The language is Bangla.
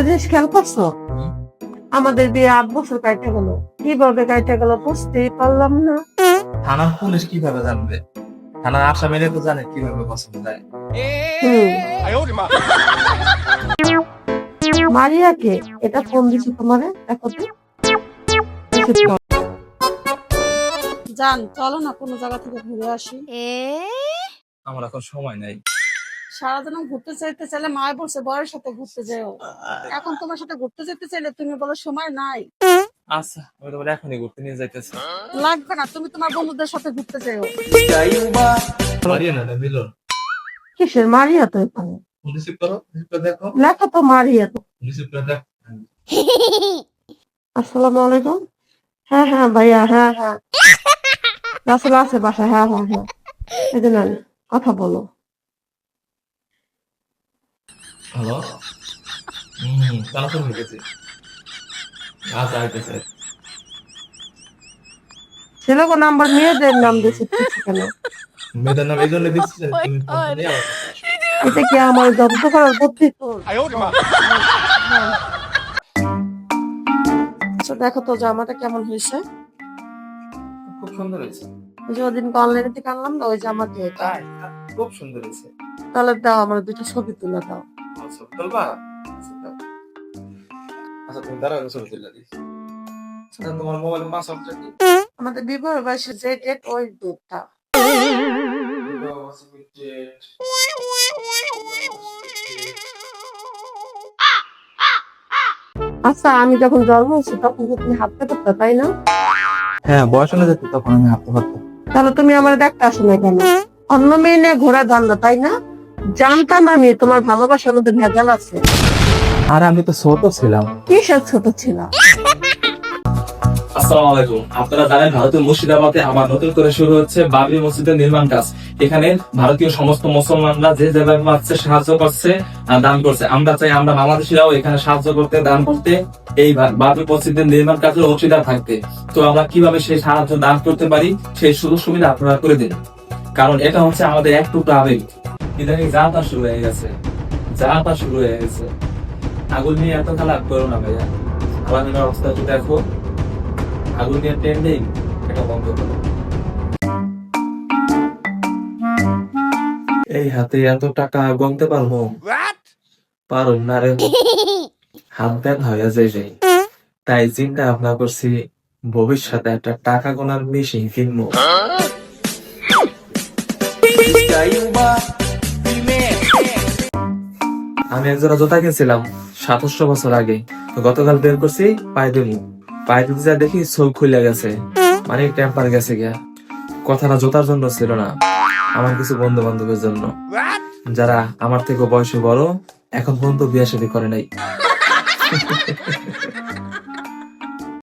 একটা জিনিস খেয়াল করছ? আমাদের বিয়ে আট বছর কাইটে গেল। কীভাবে কাইটে গেল বুঝতেই পারলাম না। থানার পুলিশ কীভাবে জানবে? আসামিরে তো জানে কীভাবে পছন্দ। মারিয়াকে এটা ফোন দিছি তোমারে দেখো তো যান চলো না কোনো জায়গা থেকে ঘুরে আসি। আমার এখন সময় নাই। সারাদিন ঘুরতে চাইতে চাইলে মায় বলছে বয়ের সাথে ঘুরতে যাও। এখন তোমার সাথে ঘুরতে যেতে চাইলে তুমি বলো সময় নাই। আচ্ছা আমি তোমার এখনই ঘুরতে নিয়ে যাইতেছি। লাগবে না তুমি তোমার বন্ধুদের সাথে ঘুরতে যাও। মারিয়ে না মিলন। কিসের মারিয়া তো এখানে? রিসিভ করো দেখো। লেখা তো মারিয়া তো। রিসিভ করে দেখ। আসসালামু আলাইকুম। হ্যাঁ হ্যাঁ ভাইয়া হ্যাঁ হ্যাঁ। রাসেল আছে বাসা হ্যাঁ হ্যাঁ হ্যাঁ। এই যে কথা বলো। হ্যালো হুম কেন ফোন রেখেছি আচ্ছা আইতেছে ছেলেকে নাম্বার মেয়েদের নাম দিয়েছে কেন? মেয়েদের নাম এই জন্য দিচ্ছি আসো। এটা কি আমার জব্দ করার বুদ্ধি তোর? আচ্ছা দেখো তো জামাটা কেমন হয়েছে? খুব সুন্দর হয়েছে। ওই যে ওদিন অনলাইনে থেকে আনলাম না ওই জামাতে এটা। খুব সুন্দর হয়েছে। তাহলে দাও আমার দুটো ছবি তুলে দাও। আচ্ছা তুমি দাঁড়াও ছবি তুলে দিস তোমার মোবাইল পাসওয়ার্ডটা কি আমাদের বিবাহ বয়সে যে ডেট ওই ডেটটা আচ্ছা আমি যখন জন্ম হয়েছি তখন তো তুমি হাঁটতে পারতো তাই না? হ্যাঁ বয়স অনুযায়ী তখন আমি হাঁটতে পারতাম। তাহলে তুমি আমার দেখতে আসো না কেন? অন্য মেয়ে নিয়ে ঘোরা ধান্দা তাই না? জানতাম আমি তোমার ভালোবাসার মধ্যে ভেজাল আছে। আর আমি তো ছোট ছিলাম। কিসের ছোট ছিল আসসালামু আলাইকুম। আপনারা জানেন ভারতের মুর্শিদাবাদে আবার নতুন করে শুরু হচ্ছে বাবরি মসজিদের নির্মাণ কাজ। এখানে ভারতীয় সমস্ত মুসলমানরা যে যেভাবে পাচ্ছে সাহায্য করছে দান করছে। আমরা চাই আমরা বাংলাদেশিরাও এখানে সাহায্য করতে দান করতে এই বাবরি মসজিদের নির্মাণ কাজের অংশীদার থাকতে। তো আমরা কীভাবে সেই সাহায্য দান করতে পারি সেই সুযোগ সুবিধা আপনারা করে দিন। কারণ এটা হচ্ছে আমাদের এক টুকরো আবেগ। ইদানিং যা তা শুরু হয়ে গেছে। যা তা শুরু হয়ে গেছে। আগুন নিয়ে এত খেলা করো না ভাইয়া। আলামিনের অবস্থা একটু দেখো। আগুন নিয়ে ট্রেন্ডিং এটা বন্ধ করো। এই হাতে এত টাকা গমতে পারব? পারো না রে। হাত ব্যথা হয়ে যায় যাই তাই চিন্তা ভাবনা করছি ভবিষ্যতে একটা টাকা গোনার মেশিন কিনবো। আমি একজোড়া জোতা কিনছিলাম সাতাশশো বছর আগে। গতকাল বের করছি পায়ে দিমু পায়ে যা দেখি চোখ খুলে গেছে। মানে টেম্পার গেছে গিয়া। কথাটা জোতার জন্য ছিল না, আমার কিছু বন্ধু বান্ধবের জন্য। যারা আমার থেকে বয়সে বড়, এখন পর্যন্ত বিয়ে শাদী করে নাই।